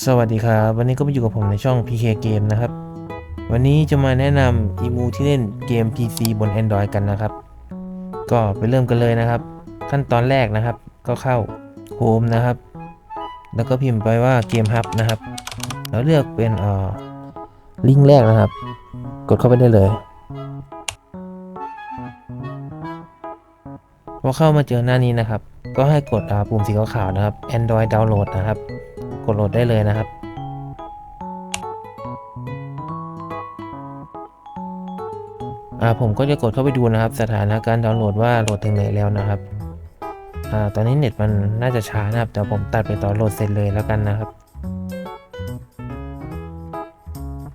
สวัสดีครับ วันนี้ก็มาอยู่กับผมในช่อง PK Game นะครับ วันนี้จะมาแนะนำอีมูที่เล่นเกม PC บน Android กันนะครับ ก็ไปเริ่มกันเลยนะครับ ขั้นตอนแรกนะครับ ก็เข้า Home นะครับ แล้วก็พิมพ์ไปว่าเกม Hub นะครับ แล้วเลือกเป็นเอ่อลิงก์แรกนะครับ กดเข้าไปได้เลยพอเข้ามาเจอหน้านี้นะครับ ก็ให้กดปุ่มสีขาวๆนะครับ Android Download นะครับ กดโหลดได้เลยนะครับอ่าผมก็จะกดเข้าไปดูนะครับ สถานะการดาวน์โหลดว่าโหลดถึงไหนแล้วนะครับอ่าตอนนี้เน็ตมันน่าจะช้านะครับเดี๋ยวผมตัดไปตอนโหลดเสร็จเลยแล้วกันนะครับ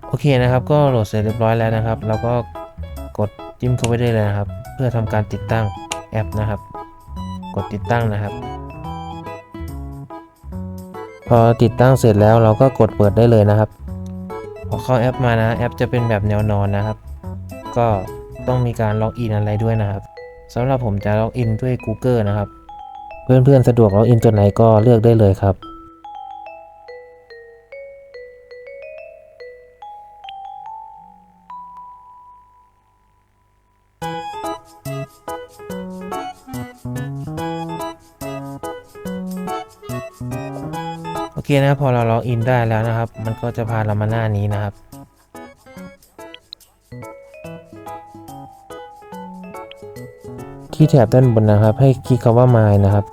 โอเคนะครับ ก็โหลดเสร็จเรียบร้อยแล้วนะครับ เราก็กดจิ้มเข้าไปได้เลยนะครับ เพื่อทำการติดตั้งแอปนะครับ กดติดตั้งนะครับ พอติดตั้งเสร็จแล้วเราก็กดเปิดได้เลยนะครับ พอเข้าแอปมานะแอปจะเป็นแบบแนวนอนนะครับ ก็ต้องมีการล็อกอินอะไรด้วยนะครับสำหรับผมจะล็อกอินด้วย Google นะครับ เพื่อนๆสะดวกล็อกอินตัวไหนก็เลือกได้เลยครับ เคนะพอเราล็อกอินได้แล้วนะครับ มันก็จะพาเรามาหน้านี้นะครับ ที่แถบด้านบนนะครับ ให้คลิกคำว่า My นะครับ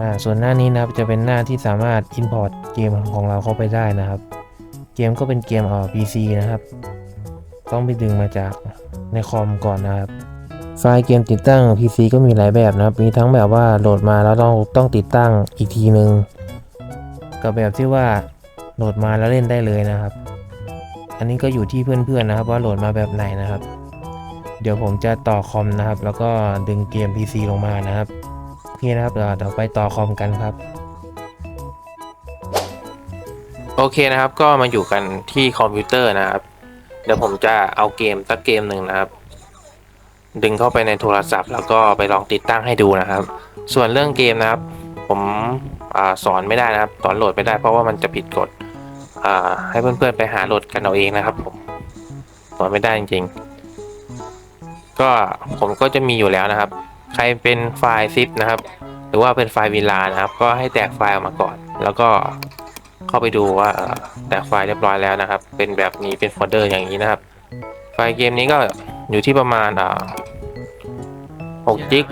อ่าส่วนหน้านี้นะครับจะเป็นหน้าที่สามารถ Import เกมของเราเข้าไปได้นะครับ เกมก็เป็นเกมอ่อ PC นะครับ ต้องไปดึงมาจากในคอมก่อนนะครับไฟล์เกมติดตั้ง PC ก็มีหลายแบบนะครับ มีทั้งแบบว่าโหลดมาแล้วต้องต้องติดตั้งอีกทีหนึ่ง กับแบบที่ว่าโหลดมาแล้วเล่นได้เลยนะครับ อันนี้ก็อยู่ที่เพื่อนๆนะครับ ว่าโหลดมาแบบไหนนะครับ เดี๋ยวผมจะต่อคอมนะครับ แล้วก็ดึงเกม PC ลงมานะครับโอเคนะครับเดี๋ยวเดี๋ยวไปต่อคอมกันครับ โอเคนะครับ ก็มาอยู่กันที่คอมพิวเตอร์นะครับ เดี๋ยวผมจะเอาเกมสักเกมหนึ่งนะครับ ดึงเข้าไปในโทรศัพท์ แล้วก็ไปลองติดตั้งให้ดูนะครับ ส่วนเรื่องเกมนะครับ ผมอสอนไม่ได้นะครับสอนโหลดไม่ได้เพราะว่ามันจะผิดกฎให้เพื่อนๆไปหาโหลดกันเอาเองนะครับผมสอนไม่ได้จริงๆ ก็ผมก็จะมีอยู่แล้วนะครับ ใครเป็นไฟล์ซิปนะครับ หรือว่าเป็นไฟล์วิลานะครับ ก็ให้แตกไฟล์ออกมาก่อน แล้วก็เข้าไปดูว่าแตกไฟล์เรียบร้อยแล้วนะครับ เป็นแบบนี้เป็นโฟลเดอร์อย่างนี้นะครับ ไฟล์เกมนี้ก็อยู่ที่ประมาณ6จิก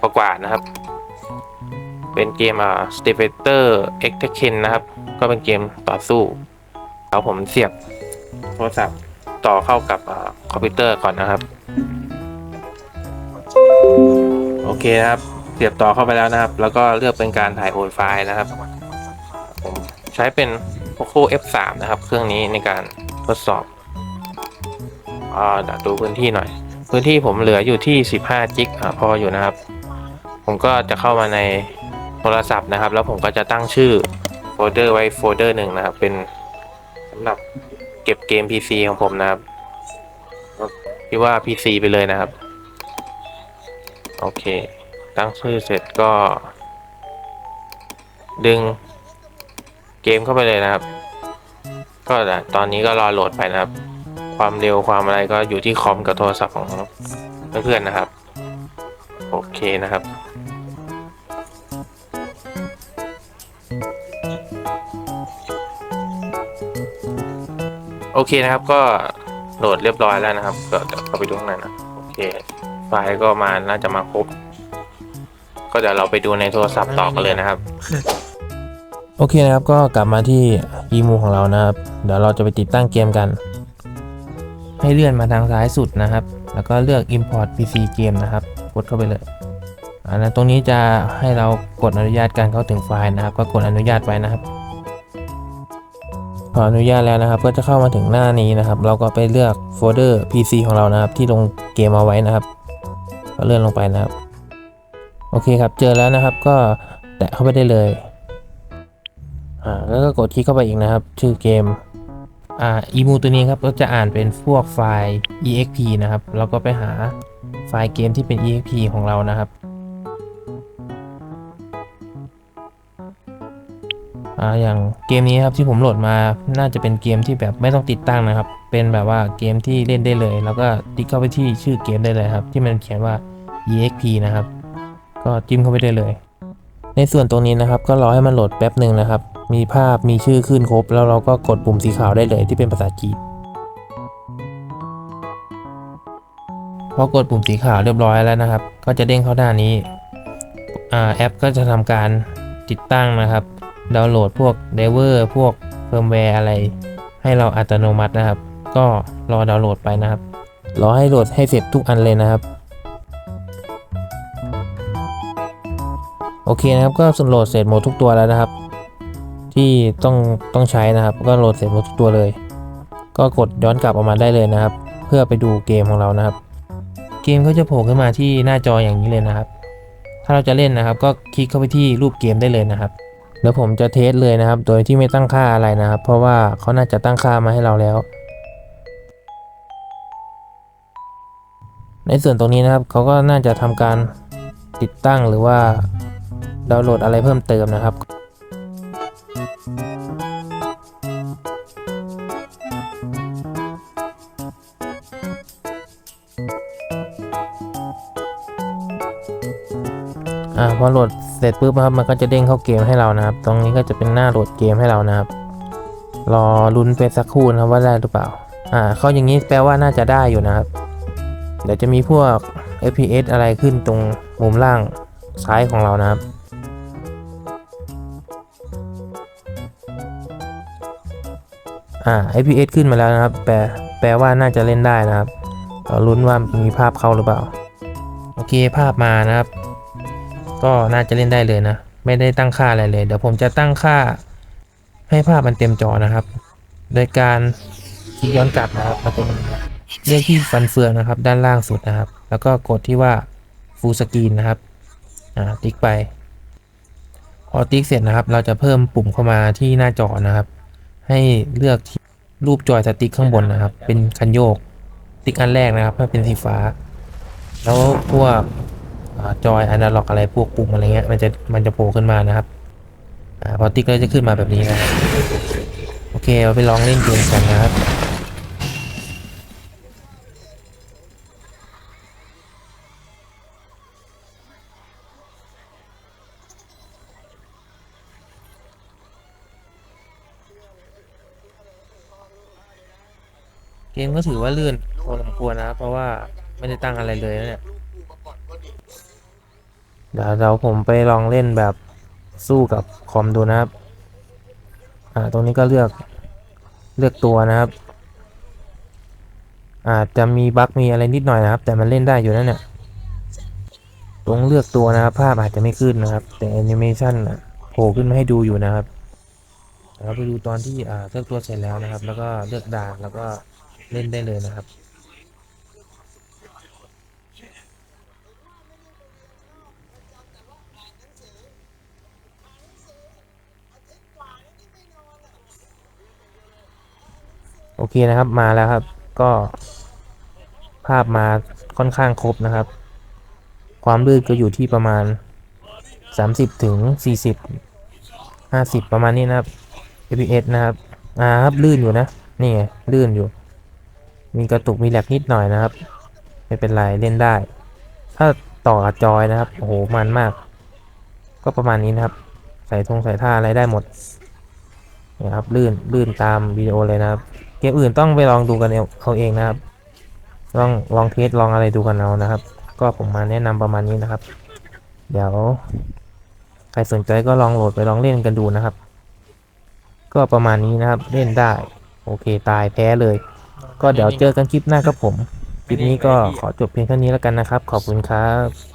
กว่าๆนะครับ เป็นเกมอ่า s t e v a t o r X Tekken นนะครับ ก็เป็นเกมต่อสู้แล้วผมเสียบโทรศัพท์ต่อเข้ากับอ่าคอมพิวเตอร์ก่อนนะครับ โอเคนะครับ เสียบต่อเข้าไปแล้วนะครับ แล้วก็เลือกเป็นการถ่ายโอนไฟล์นะครับ ผมใช้เป็น Poco F3 นะครับ เครื่องนี้ในการทดสอบอ่าดูพื้นที่หน่อย พื้นที่ผมเหลืออยู่ที่ 15 จิกอ่าพออยู่นะครับ ผมก็จะเข้ามาใน โทรศัพท์นะครับ แล้วผมก็จะตั้งชื่อโฟลเดอร์ไว้โฟลเดอร์หนึ่งนะครับ เป็นสำหรับเก็บเกม PC ของผมนะครับที่ว่า PC ไปเลยนะครับ โอเค ตั้งชื่อเสร็จก็ ดึงเกมเข้าไปเลยนะครับ ก็ตอนนี้ก็รอโหลดไปนะครับ ความเร็วความอะไรก็อยู่ที่คอมกับโทรศัพท์ของเพื่อนๆนะครับ โอเคนะครับ โอเคนะครับก็โหลดเรียบร้อยแล้วนะครับก็เดี๋ยวเข้าไปดูข้างในนะโอเค ไฟล์ก็มาน่าจะมาครบ ก็เดี๋ยวเราไปดูในโทรศัพท์ต่อกันเลยนะครับ โอเคนะครับก็กลับมาที่อีมูของเรานะครับ เดี๋ยวเราจะไปติดตั้งเกมกัน ให้เลื่อนมาทางซ้ายสุดนะครับ แล้วก็เลือก import pc game นะครับ กดเข้าไปเลยอันนั้นตรงนี้จะให้เรากดอนุญาตการเข้าถึงไฟล์นะครับ ก็กดอนุญาตไว้นะครับ พออนุญาตแล้วนะครับ ก็จะเข้ามาถึงหน้านี้นะครับ เราก็ไปเลือกโฟลเดอร์ PC ของเรานะครับ ที่ลงเกมเอาไว้นะครับก็เลื่อนลงไปนะครับ โอเคครับ เจอแล้วนะครับ ก็แตะเข้าไปได้เลยอ่าแล้วก็กดคลิกเข้าไปอีกนะครับ ชื่อเกมอ่าอีมูตัวนี้ครับก็จะอ่านเป็นพวกไฟล์ exp นะครับแล้วก็ไปหาไฟล์เกมที่เป็น exp ของเรานะครับ อ่าอย่างเกมนี้ครับที่ผมโหลดมาน่าจะเป็นเกมที่แบบไม่ต้องติดตั้งนะครับ เป็นแบบว่าเกมที่เล่นได้เลย แล้วก็ติ๊กเข้าไปที่ชื่อเกมได้เลยครับ ที่มันเขียนว่า exp นะครับ ก็จิ้มเข้าไปได้เลย ในส่วนตรงนี้นะครับ ก็รอให้มันโหลดแป๊บหนึ่งนะครับ มีภาพมีชื่อขึ้นครบ แล้วเราก็กดปุ่มสีขาวได้เลยที่เป็นภาษาจีนพอกดปุ่มสีขาวเรียบร้อยแล้วนะครับ ก็จะเด้งเข้าหน้านี้อแอปก็จะทำการติดตั้งนะครับ ดาวน์โหลดพวกเดเวอร์พวกเฟิร์มแวร์อะไร ให้เราอัตโนมัตินะครับ ก็รอดาวน์โหลดไปนะครับ รอให้โหลดให้เสร็จทุกอันเลยนะครับ โอเคนะครับก็สโหลดเสร็จหมดทุกตัวแล้วนะครับ ที่ต้องต้องใช้นะครับ ก็โหลดเสร็จหมดทุกตัวเลย ก็กดย้อนกลับออกมาได้เลยนะครับ เพื่อไปดูเกมของเรานะครับ เกมก็จะโผล่ขึ้นมาที่หน้าจออย่างนี้เลยนะครับ ถ้าเราจะเล่นนะครับ ก็คลิกเข้าไปที่รูปเกมได้เลยนะครับ แล้วผมจะเทสเลยนะครับ โดยที่ไม่ตั้งค่าอะไรนะครับ เพราะว่าเขาน่าจะตั้งค่ามาให้เราแล้ว ในส่วนตรงนี้นะครับเขาก็น่าจะทำการติดตั้งหรือว่าดาวน์โหลดอะไรเพิ่มเติมนะครับอ่าพอโหลด ร็จปุ๊บนะครับมันก็จะเด้งเข้าเกมให้เรานะครับ ตรงนี้ก็จะเป็นหน้าโหลดเกมให้เรานะครับ รอลุ้นไปสักครู่นะครับว่าได้หรือเปล่า อ่าเข้าอย่างนี้แปลว่าน่าจะได้อยู่นะครับ เดี๋ยวจะมีพวก FPS อะไรขึ้นตรงมุมล่างซ้ายของเรานะครับอ่า FPS ขึ้นมาแล้วนะครับ แปลแปลว่าน่าจะเล่นได้นะครับเราลุ้นว่ามีภาพเข้าหรือเปล่า โอเคภาพมานะครับ ก็น่าจะเล่นได้เลยนะ ไม่ได้ตั้งค่าอะไรเลย เดี๋ยวผมจะตั้งค่าให้ภาพมันเต็มจอนะครับ โดยการคลิกย้อนกลับนะครับมาตรงเลือกที่ฟันเฟืองนะครับ ด้านล่างสุดนะครับ แล้วก็กดที่ว่า full screen นะครับอ่าติ๊กไปพอติ๊กเสร็จนะครับ เราจะเพิ่มปุ่มเข้ามาที่หน้าจอนะครับ ให้เลือกที่รูปจอยสติ๊กข้างบนนะครับ เป็นคันโยกติ๊กอันแรกนะครับให้เป็นสีฟ้า แล้วพวก จอยอนาล็อกอะไรพวกปุ่มอะไรเงี้ยมันจะมันจะโผล่ขึ้นมานะครับอพอติ๊กแล้วจะขึ้นมาแบบนี้นะโอเคเราไปลองเล่นเกมกันนะครับเกมก็ถือว่าลื่นพอสมควรนะครับเพราะว่าไม่ได้ตั้งอะไรเลยนะเนี่ย เดี๋ยวเราผมไปลองเล่นแบบสู้กับคอมดูนะครับ อ่า ตรงนี้ก็เลือกเลือกตัวนะครับ อาจจะมีบั๊กมีอะไรนิดหน่อยนะครับ แต่มันเล่นได้อยู่นั่นเนี่ยตรงเลือกตัวนะครับ ภาพอาจจะไม่ขึ้นนะครับ แต่แอนิเมชันอะโผล่ขึ้นมาให้ดูอยู่นะครับเราไปดูตอนที่เลือกตัวเสร็จแล้วนะครับ แล้วก็เลือกด่านแล้วก็เล่นได้เลยนะครับ โอเคนะครับมาแล้วครับ ก็ภาพมาค่อนข้างครบนะครับ ความลื่นก็อยู่ที่ประมาณ 30ถึง40 50 ประมาณนี้นะครับ fps นะครับอ่าครับลื่นอยู่นะนี่ไงลื่นอยู่ มีกระตุกมีแลกนิดหน่อยนะครับ ไม่เป็นไรเล่นได้ ถ้าต่อกับจอยนะครับโอ้โหมันมาก ก็ประมาณนี้นะครับ ใส่ทงใส่ท่าอะไรได้หมดนะครับลื่นลื่นตามวิดีโอเลยนะครับเกมอื่นต้องไปลองดูกันเอาเอาเองนะครับ ลองลองเทสลองอะไรดูกันเอานะครับ ก็ผมมาแนะนำประมาณนี้นะครับ เดี๋ยวใครสนใจก็ลองโหลดไปลองเล่นกันดูนะครับ ก็ประมาณนี้นะครับเล่นได้ โอเคตายแพ้เลย ก็เดี๋ยวเจอกันคลิปหน้าครับผม คลิปนี้ก็ขอจบเพียงเท่านี้แล้วกันนะครับ ขอบคุณครับ